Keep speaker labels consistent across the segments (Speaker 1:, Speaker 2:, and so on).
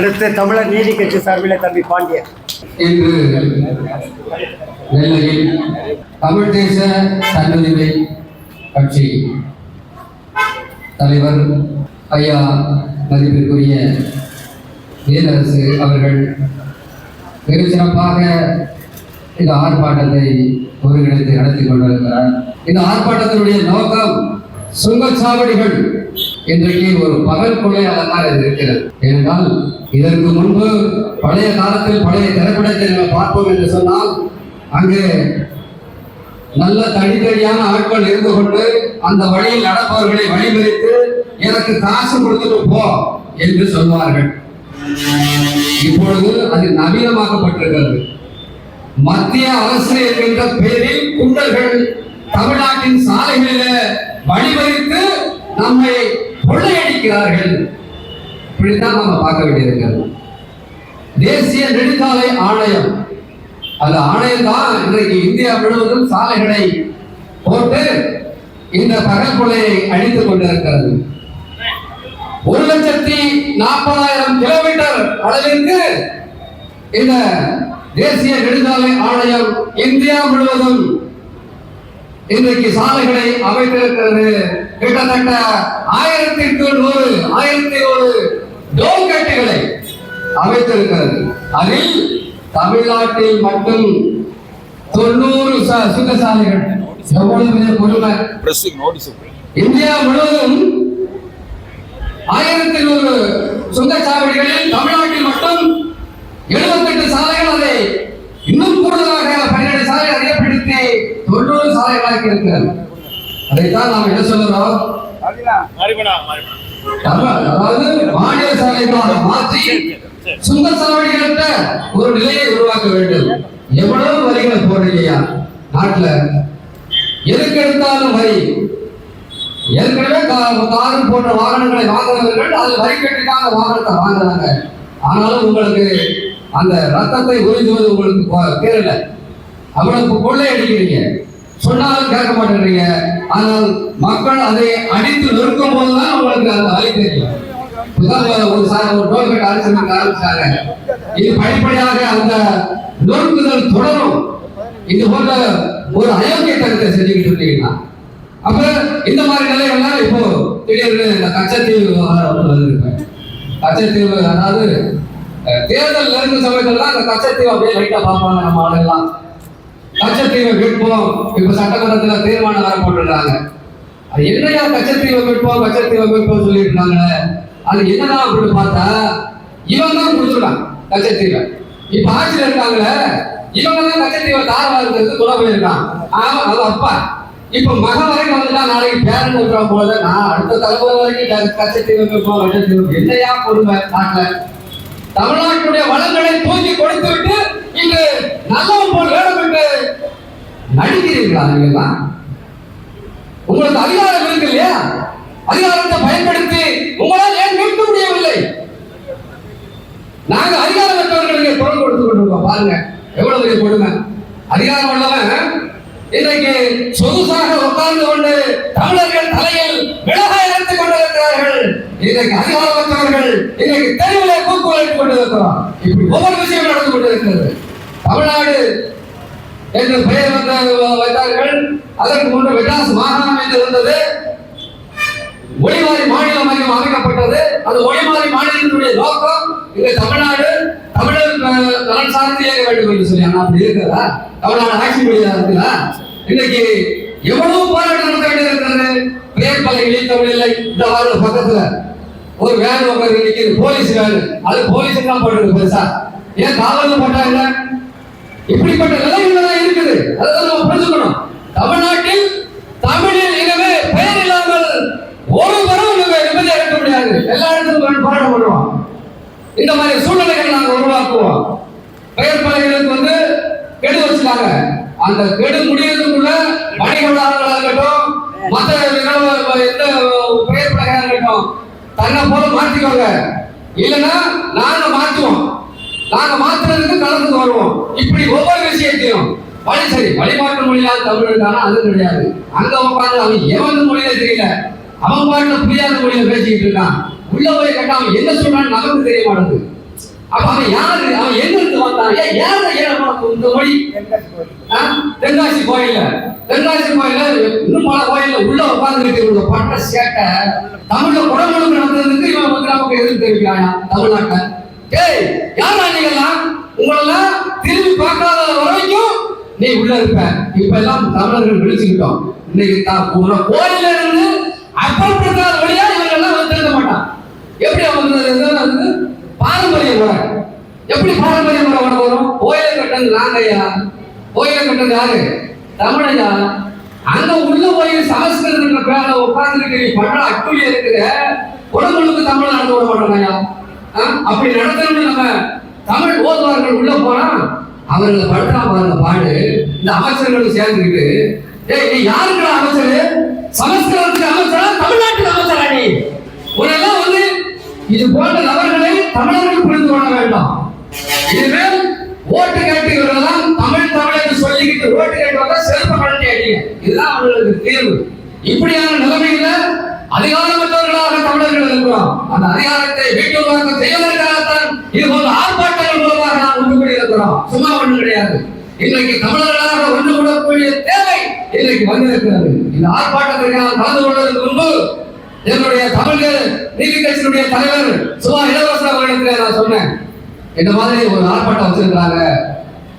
Speaker 1: அடுத்து தமிழர் நீதி கட்சி சார்பில் தம்பி பாண்டியன்.
Speaker 2: இன்று நெல்லையில் தமிழ் தேச தன்னுரிமை கட்சி தலைவர் ஐயா மதிப்பிற்குரிய வேலரசு அவர்கள் வெகு சிறப்பாக இந்த ஆர்ப்பாட்டத்தை ஒருங்கிணைத்து நடத்தி கொண்டிருக்கிறார். இந்த ஆர்ப்பாட்டத்தினுடைய நோக்கம் சுங்கச்சாவடிகள் இன்றைக்கு ஒரு பகல் கொள்ளையாளர் இது இருக்கிறது. ஏனென்றால் இதற்கு முன்பு பழைய காலத்தில் பழைய திரைப்படத்தை நம்ம பார்ப்போம் என்று சொன்னால் அங்கு நல்ல தனித்தனியான ஆட்கள் இருந்து கொண்டு அந்த வழியில் நடப்பவர்களை வழிமறித்து எனக்கு காசு கொடுத்துட்டு போ என்று சொல்வார்கள். இப்பொழுது அது நவீனமாக்கப்பட்டிருக்கிறது. மத்திய அரசு என்கின்ற பெயரில் குண்டர்கள் தமிழ்நாட்டின் சாலைகளில வழிமறித்து நம்மை கொள்ளையடிக்கிறார்கள் இப்படித்தான் நம்ம பார்க்க வேண்டியிருக்கிறது. தேசிய நெடுஞ்சாலை ஆணையம். அந்த ஆணையம் தான் இன்றைக்கு இந்தியா முழுவதும் சாலைகளை போட்டு இந்த பகல் அழித்துக் கொண்டிருக்கிறது. ஒரு லட்சத்தி நாற்பதாயிரம் கிலோமீட்டர் அளவிற்கு இந்த தேசிய நெடுஞ்சாலை ஆணையம் இந்தியா முழுவதும் இன்றைக்கு சாலைகளை அமைத்திருக்கிறது. கிட்டத்தட்ட ஆயிரத்திற்கு நூறு ஆயிரத்தி ஒரு டோல்கட்டுகளை அமைத்திருக்கிறது. அதில் தமிழ்நாட்டில் மட்டும் தொண்ணூறு சுங்கசாலைகள் எவ்வளவு கொடுமை? இந்தியா முழுவதும் ஆயிரத்தி நூறு சுங்கச்சாவடிகளில் தமிழ்நாட்டில் மட்டும் எழுபத்தெட்டு சாலைகள் அதை இன்னும் கூடுதலாக பன்னிரண்டு சாலை அதிகப்படுத்தி தொண்ணூறு சாலைகளாக இருக்கிறது அதைத்தான் நாம் என்ன தமிழ் அதாவது மாநில சாலைகளாக மாற்றி சுங்கச்சாவடிகளற்ற ஒரு நிலையை உருவாக்க வேண்டும். எவ்வளவு வரிகளை போடுறீங்க நாட்டுல. எதுக்கு எடுத்தாலும் வரி. ஏற்கனவே கா- கார் போன்ற வாகனங்களை வாங்குறவர்கள் அது வரி கட்டுக்காக வாகனத்தை வாங்குறாங்க. ஆனாலும் உங்களுக்கு அந்த ரத்தத்தை உறிஞ்சுவது உங்களுக்கு தேரல அவ்வளவு கொள்ளை அடிக்கிறீங்க சொன்னாலும் கேட்க மாட்டேங்கிறீங்க. ஆனால் மக்கள் அதை அடித்து நொறுக்கும் போதுதான் உங்களுக்கு அந்த வழி தெரியும். ஒரு சார் ஒரு டோல்கேட் அரசு ஆரம்பிச்சாங்க இது படிப்படியாக அந்த நொறுக்குதல் தொடரும். இது போன்ற ஒரு அயோக்கியத்தனத்தை செஞ்சுக்கிட்டு இருந்தீங்கன்னா. அப்ப இந்த மாதிரி நிலையெல்லாம் இப்போ திடீர்னு இந்த கச்சத்தீவு விவகாரம் வந்து கச்சத்தீவு அதாவது தேர்தல் நெருங்கும் சமயத்துல அந்த கச்சத்தீவு அப்படியே லைட்டா பார்ப்பாங்க நம்ம ஆளுங்கெல்லாம். கச்சத்தீவை மீட்போம் இப்ப சட்டமன்றத்துல தீர்மானம் வர போட்டுறாங்க அது என்னையா கச்சத்தீவை மீட்போம் கச்சத்தீவை மீட்போம் சொல்லிட்டு இருந்தாங்களே அது என்னதான் அப்படின்னு பார்த்தா இவன் தான் கொடுத்துருக்கான் கச்சத்தீவை இப்ப ஆட்சியில் இருக்காங்களே இவங்க தான் கச்சத்தீவை தாரவாரத்துக்கு துணை போயிருக்கான் ஆமா அது அப்பா. இப்ப மக வரைக்கும் வந்துட்டா நாளைக்கு பேரன் விட்டுறா போல நான் அடுத்த தலைமுறை வரைக்கும் கச்சத்தீவை மீட்போம் கச்சத்தீவை என்னையா கொடுமை நாட்டுல? தமிழ்நாட்டுடைய வளங்களை தூக்கி கொடுத்து விட்டு இங்கு நல்லவன் போல் வேடமிட்டு நடிக்கிறீர்களா நீங்கெல்லாம் உங்களுக்கு அதிகாரம் இருக்கு இல்லையா? அதிகாரத்தை பயன்படுத்தி உங்களால் ஏன் மீட்க முடியவில்லை? நாங்க அதிகாரமற்றவர்களுக்கு குரல் கொடுத்து கொண்டிருக்கோம். பாருங்க எவ்வளவு பெரிய கொடுமை. அதிகாரம் உள்ளவன் இன்றைக்கு சொகுசாக உட்கார்ந்து கொண்டு தமிழர்கள் தலையில் மிளகாய் எடுத்துக் கொண்டிருக்கிறார்கள். இன்றைக்கு அதிகாரமற்றவர்கள் இன்றைக்கு தெருவிலே கூக்குவலிட்டுக் கொண்டிருக்கிறோம். இப்படி ஒவ்வொரு விஷயம் நடந்து கொண்டிருக்கிறது. தமிழ்நாடு என்று பெயர் வந்த வைத்தார்கள். அதற்கு முன்பு மெட்ராஸ் மாகாணம் என்று இருந்தது. மொழிமாறி மாநிலம் மையம் அமைக்கப்பட்டது. அது மொழிமாறி மாநிலத்தினுடைய நோக்கம் இங்க தமிழ்நாடு தமிழர் நலன் சார்ந்து இயங்க வேண்டும் என்று சொல்லி. ஆனா அப்படி இருக்கிறதா தமிழ்நாடு ஆட்சி மொழியா இருக்குதா? இன்னைக்கு எவ்வளவு போராட்டம் நடத்த வேண்டியிருக்கிறது பெயர் பல தமிழ் இல்லை. இந்த வார பக்கத்துல ஒரு வேன் உட்காந்து நிற்கிது போலீஸ் வேன். அது போலீஸ் தான் போட்டுருக்கு பெருசா. ஏன் காவல் போட்டா இல்லை இப்படிப்பட்ட நிலைகள் தான் இருக்குது அதுதான் நம்ம புரிஞ்சுக்கணும் தமிழ்நாட்டில் தமிழில் இனவே பெயர் இல்லாமல் ஒருவரும் இங்க நிம்மதியா இருக்க முடியாது எல்லா இடத்துக்கும் போய் போராட்டம் இந்த மாதிரி சூழ்நிலைகளை நாங்கள் உருவாக்குவோம். பெயர் பலகைகளுக்கு வந்து கெடு வச்சுட்டாங்க அந்த கெடு முடியறதுக்குள்ள வணிகர்களாக இருக்கட்டும் மற்ற நிகழ்வு எந்த பெயர் பலகையா இருக்கட்டும் தன்னை போல மாற்றிக்கோங்க இல்லைன்னா நாங்க மாற்றுவோம் நாங்க மாற்றுறதுக்கு கலந்து வருவோம். இப்படி ஒவ்வொரு விஷயத்தையும். வழி சரி வழிபாட்டு மொழியால் தமிழ் இருக்கானா அது கிடையாது. அங்க உட்காந்து அவன் எவன் மொழியில தெரியல. அவன் பாட்டுல புரியாத மொழியில பேசிக்கிட்டு இருக்கான். உள்ள போய் கேட்டா அவன் என்ன சொல்றான்னு நமக்கு தெரிய மாட்டேங்குது. அப்ப அவன் யாரு? அவன் எங்கிருந்து வந்தான்? ஏன் யார? ஏன் இந்த மொழி. ஆ? தென்காசி கோயில்ல. தென்காசி கோயில்ல இன்னும் பல கோயில்ல உள்ள உட்கார்ந்து இவங்க பட்ட சேட்டை. தமிழ்ல குடமுழுக்கு நடந்ததுக்கு இவன் வந்து நமக்கு எதிர்த்து தெரிவிக்கிறாயா தமிழ்நாட்டை ஏய் யாரா நீங்கெல்லாம் உங்களெல்லாம் திரும்பி பார்க்காத வரைக்கும் நீ உள்ள இருப்ப. இப்ப எல்லாம் தமிழர்கள் விழிச்சுக்கிட்டோம். இன்னைக்கு தான் உங்க கோயில்ல இருந்து அப்பா வழியா இவங்க எல்லாம் வந்து திருந்த மாட்டான் எப்படி அவங்க வந்து பாரம்பரிய முறை எப்படி பாரம்பரியம் வர வரும் கோயிலை கட்டது நாங்கய்யா. கோயிலை கட்டது யாரு? தமிழையா? அங்க உள்ள போய் சமஸ்கிருதன்ற பேர உட்கார்ந்துட்டு நீ பண்ற அட்டுழிய இருக்கிற உடம்புக்கு தமிழ் நடந்து விட மாட்டோம்யா அப்படி நடத்தணும்னு நம்ம தமிழ் ஓதுவார்கள் உள்ள போனா அவர்களை படுத்தா பாருங்க பாடு. இந்த அமைச்சர்களும் சேர்ந்துக்கிட்டு ஏய் நீ யாருக்குடா அமைச்சர்? சமஸ்கிருதத்துக்கு அமைச்சரா? தமிழ்நாட்டுக்கு அமைச்சரா நீ? உன்னெல்லாம் வந்து இது போன்ற நபர்களை தமிழர்கள் புரிந்து கொள்ள வேண்டாம். இனிமேல் ஓட்டு கேட்டு இவர்களெல்லாம் தமிழ் தமிழ் என்று சொல்லிக்கிட்டு ஓட்டு கேட்டவங்க வந்தா செருப்ப அடிங்க இதுதான் அவர்களுக்கு தீர்வு. இப்படியான நிலைமையில அதிகாரமற்றவர்களாக தமிழர்கள் இருக்கிறோம். அந்த அதிகாரத்தை வீட்டுள்ளாக செய்வதற்காகத்தான் இது போன்ற ஆர்ப்பாட்டங்கள் மூலமாக நாம் ஒன்று கூடி இருக்கிறோம். சும்மா ஒன்று கிடையாது. இன்றைக்கு தமிழர்களாக ஒன்று கூடக்கூடிய தேவை இன்றைக்கு வந்திருக்கிறது. இந்த ஆர்ப்பாட்டத்திற்காக கலந்து கொள்வதற்கு முன்பு என்னுடைய தமிழ் நீதி கட்சியினுடைய தலைவர் சுபா இளவரசர் அவர்களுக்கு நான் சொன்னேன். இந்த மாதிரி ஒரு ஆர்ப்பாட்டம் வச்சிருக்கிறாங்க?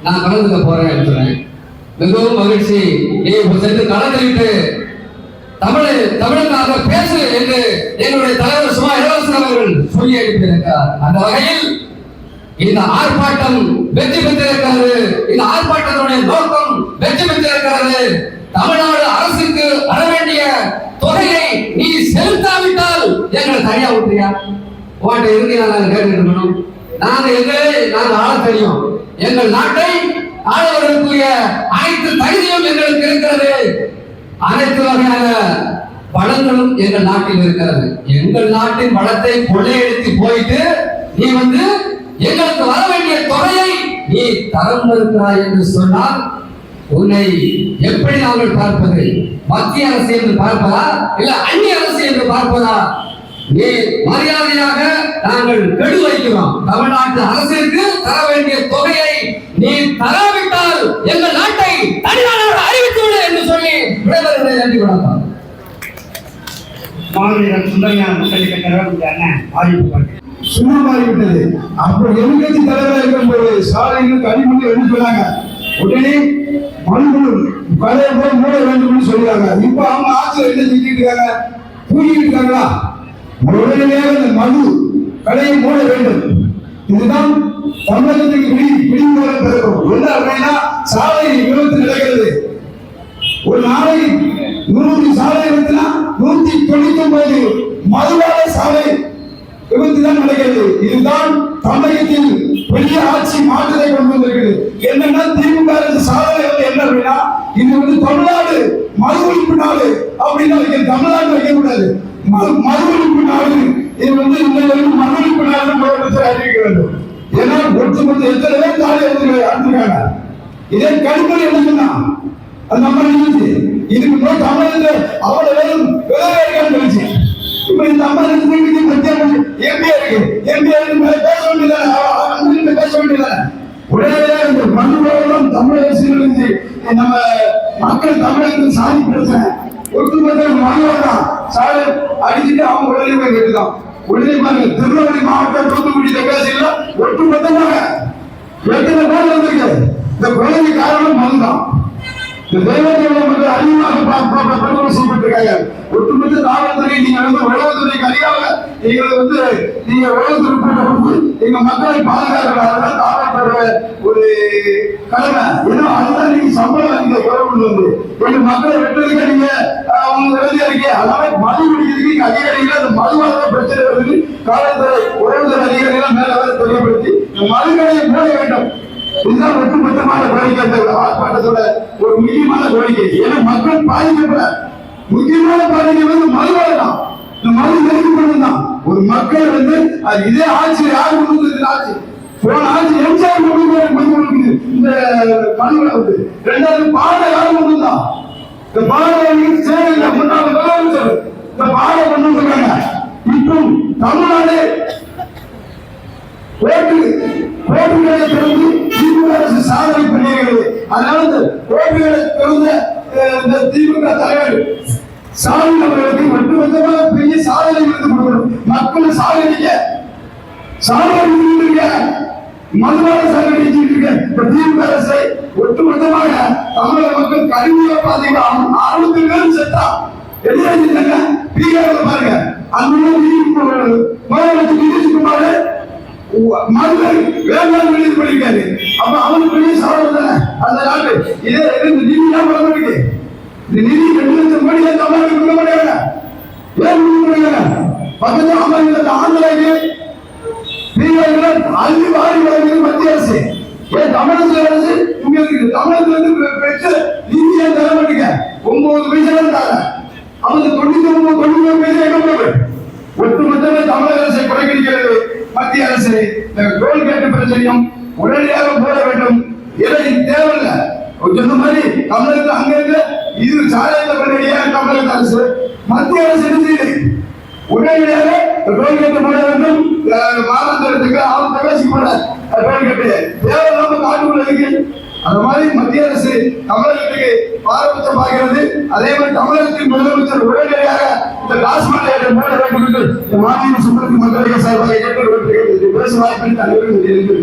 Speaker 2: நான் கலந்துக்க போறேன் சொன்னேன். மிகவும் மகிழ்ச்சி. நீ சென்று கலந்துவிட்டு தமிழ் தமிழுக்காக பேசு என்று எங்களுடைய தலைவர் சும்மா இளவரசர் அவர்கள் சொல்லி அனுப்பியிருக்கிறார். அந்த வகையில் இந்த ஆர்ப்பாட்டம் வெற்றி பெற்றிருக்கிறது. இந்த ஆர்ப்பாட்டத்தினுடைய நோக்கம் வெற்றி பெற்றிருக்கிறது. தமிழ்நாடு அரசுக்கு வர வேண்டிய தொகையை நீ செலுத்தாவிட்டால் எங்களை தனியா விட்டுறியா உன்கிட்ட இருந்து நாங்க கேட்டுட்டு நாங்கள் நாங்க எங்களே நாங்க ஆள தெரியும். எங்கள் நாட்டை ஆளுவதற்குரிய அனைத்து தகுதியும் எங்களுக்கு இருக்கிறது. அனைத்து வகையான வளங்களும் எங்கள் நாட்டில் இருக்கிறது. எங்கள் நாட்டின் வளத்தை கொள்ளையடித்து போயிட்டு நீ வந்து எங்களுக்கு வர வேண்டிய தொகையை நீ தரம் இருக்கிறாய் என்று சொன்னால் உன்னை எப்படி நாங்கள் பார்ப்பது? மத்திய அரசு என்று பார்ப்பதா? இல்ல அந்நிய அரசு என்று பார்ப்பதா? நீ மரியாதையாக நாங்கள் கெடு வைக்கிறோம். தமிழ்நாட்டு அரசிற்கு தர வேண்டிய தொகையை நீ தராவிட்டால் எங்கள் நாட்டை தனிநாடாக அறிவித்து விடு என்று சொல்லி விடைபெறுகிறேன் நன்றி
Speaker 1: சுந்தரஞான முத்தலி கட்டவர் அண்ணன் ஆதிப்பு
Speaker 3: சும்மா மாறிவிட்டது. அப்புறம் எதிர்கட்சி தலைவராக இருக்கும்போது சாலைகள் கனிமொழி எழுதி சொன்னாங்க உடனே மண்புழு பழைய போய் மூட வேண்டும்னு சொல்லுறாங்க இப்ப அவங்க ஆட்சியில் என்ன செஞ்சுட்டு இருக்காங்க? தூங்கிட்டு இருக்காங்களா? உடனடியாக இந்த மது கடையை மூட வேண்டும். இதுதான் தமிழகத்துக்கு பிடி பிடிமுறை பிறக்கும் என்ன அப்படின்னா சாலை விபத்து நடக்கிறது. ஒரு நாளைக்கு நூறு சாலை விபத்துனா நூத்தி தொண்ணூத்தி ஒன்பது மதுவான சாலை விபத்து தான் நடக்கிறது. இதுதான் தமிழகத்தில் பெரிய ஆட்சி மாற்றத்தை கொண்டு வந்திருக்கிறது. என்னன்னா திமுக அரசு சாதனை வந்து என்ன அப்படின்னா இது வந்து தமிழ்நாடு மது ஒழிப்பு நாடு அப்படின்னு வைக்க தமிழ்நாடு வைக்க கூடாது மது நாடு இது வந்து இந்த வரைக்கும் நாடு முதலமைச்சர் அறிவிக்க வேண்டும். ஏன்னா ஒட்டுமொத்த எத்தனை பேர் தாலி அடிச்சிருக்காங்க இதே கடுப்பொழி என்ன சொன்னா? அது நம்ம நினைச்சு. இதுக்கு முன்னாடி தமிழகத்துல அவ்வளவு பேரும் விதவை நினைச்சு. இப்ப இந்த அம்மா இருக்கு மத்திய எம்பியா இருக்கு. எம்பியா இருக்கு பேச வேண்டியதானே பேச வேண்டியதானே உடனடியாக இந்த மண்ணுலகம் தமிழ் அரசியலிருந்து நம்ம மக்கள் தமிழகத்தில் சாதி பிரச்சனை. ஒட்டுமொத்த மண்ணுலகம் சாலை அடிச்சுட்டு அவங்க உடனே போய் கேட்டுதான் உடனே பாருங்க திருநெல்வேலி மாவட்டம் தூத்துக்குடி தென்காசியில் ஒட்டுமொத்தமாக எத்தனை பேர் வந்திருக்கு இந்த கொலைக்கு காரணம் மண்தான். ஒட்டுமொத்த காவல்துறை நீங்க வந்து உளவுத்துறைக்கு அதிகாக நீங்க வந்து நீங்க உளவுத்துறை போட்டு எங்க மக்களை பாதுகாக்கிறார்கள் காவல்துறை ஒரு கடமை. ஏன்னா அதுதான் நீங்க சம்பளம் நீங்க கவர்மெண்ட் வந்து. எங்க மக்களை வெட்டுறதுக்கு நீங்க அவங்க எழுதியா இருக்கீங்க. அதனால மது குடிக்கிறதுக்கு இங்க அதிகாரிகள் அந்த மதுவாக பிரச்சனை வருது காவல்துறை உளவுத்துறை அதிகாரிகள் மேல வர தெரியப்படுத்தி இந்த மதுக்கடையை மூட வேண்டும். இதுதான் ஒட்டுமொத்தமான கோரிக்கை அந்த ஆர்ப்பாட்டத்தோட ஒரு முக்கியமான கோரிக்கை. ஏன்னா மக்கள் பாதிக்கப்பட முக்கியமான பாதிக்கை வந்து மதுவாக தான். இந்த மது நெருக்கப்படுது தான். ஒரு மக்கள் வந்து அது இதே ஆட்சி யார் கொண்டு ஆட்சி போன ஆட்சி எம்ஜிஆர் கொண்டு கொடுக்குது. இந்த மதுவை வந்து. ரெண்டாவது பாட யார் கொண்டு வந்தா? இந்த பாட சேவையில் முன்னாள் முதலமைச்சர் இந்த பாட கொண்டு வந்திருக்காங்க இப்போ தமிழ்நாடு ஓட்டு ஓட்டுகளை திறந்து சாதனை பண்ணியிருக்கிறது அதனால இந்த ஓட்டுகளை திறந்த இந்த திமுக தலைவர் ஸ்டாலின் அவர்களுக்கு ஒட்டுமொத்தமாக பெரிய சாதனை விருது கொடுக்கணும். மக்கள் சாதனைக்க சாதனை மதுவாக சாதனை இருக்க இந்த திமுக அரசை ஒட்டுமொத்தமாக தமிழக மக்கள் கடுமையாக பாத்தீங்கன்னா அறுபத்தி பேரும் செத்தா எதிராக பீகாரில் பாருங்க. அந்த முதலமைச்சர் நிதிஷ்குமார் மதுரை வேளாண் வெளியில் பண்ணியிருக்காரு அப்ப அவனுக்கு பெரிய சாதனை தானே அந்த நாட்டு இதே ரெண்டு இந்த நிதி தான் வளர்ந்துருக்கு இந்த நிதி ரெண்டு லட்சம் கோடி ஏன் அம்மாவுக்கு கொடுக்க மாட்டாங்க ஏன் கொடுக்க மாட்டாங்க பக்கத்து அமெரிக்கா ஆந்திராக்கு பீகாரில் அள்ளி வாரி வழங்குது மத்திய அரசு. ஏன் தமிழகத்துல அரசு உங்களுக்கு தமிழகத்துல இருந்து பெற்று பெற்ற தர மாட்டீங்க. ஒன்பது பைசா தான் அவங்க தொண்ணூத்தி ஒன்பது தொண்ணூத்தி ஒன்பது பைசா எங்க போகுது ஒட்டுமொத்தமே தமிழக அரசை குறைக்கிறது மத்திய அரசு. இந்த டோல்கேட் பிரச்சனையும் உடனடியாக போட வேண்டும். இதை தேவையில்லை. சொன்ன மாதிரி தமிழகத்தில் அங்க இல்லை இது சாலையில உடனடியாக தமிழக அரசு? மத்திய அரசு என்ன செய்யுது? உடனடியாக டோல்கேட் போட வேண்டும். அஹ் மாநகரத்துக்கு அவன் தகவசி போட டோல்கேட்டு தேவையில்லாம காட்டுக்குள்ள இருக்கு. அந்த மாதிரி மத்திய அரசு தமிழகத்துக்கு பாரபட்சம் பார்க்கிறது. அதே மாதிரி தமிழகத்தின் முதலமைச்சர் உடனடியாக இந்த டாஸ்மாக் லைட்டை மூட வேண்டும் என்று இந்த மாநில சுமத்தி மக்களுக்கு சார்பாக கேட்டு பேச வாய்ப்பு அனைவரும் இருக்கிறது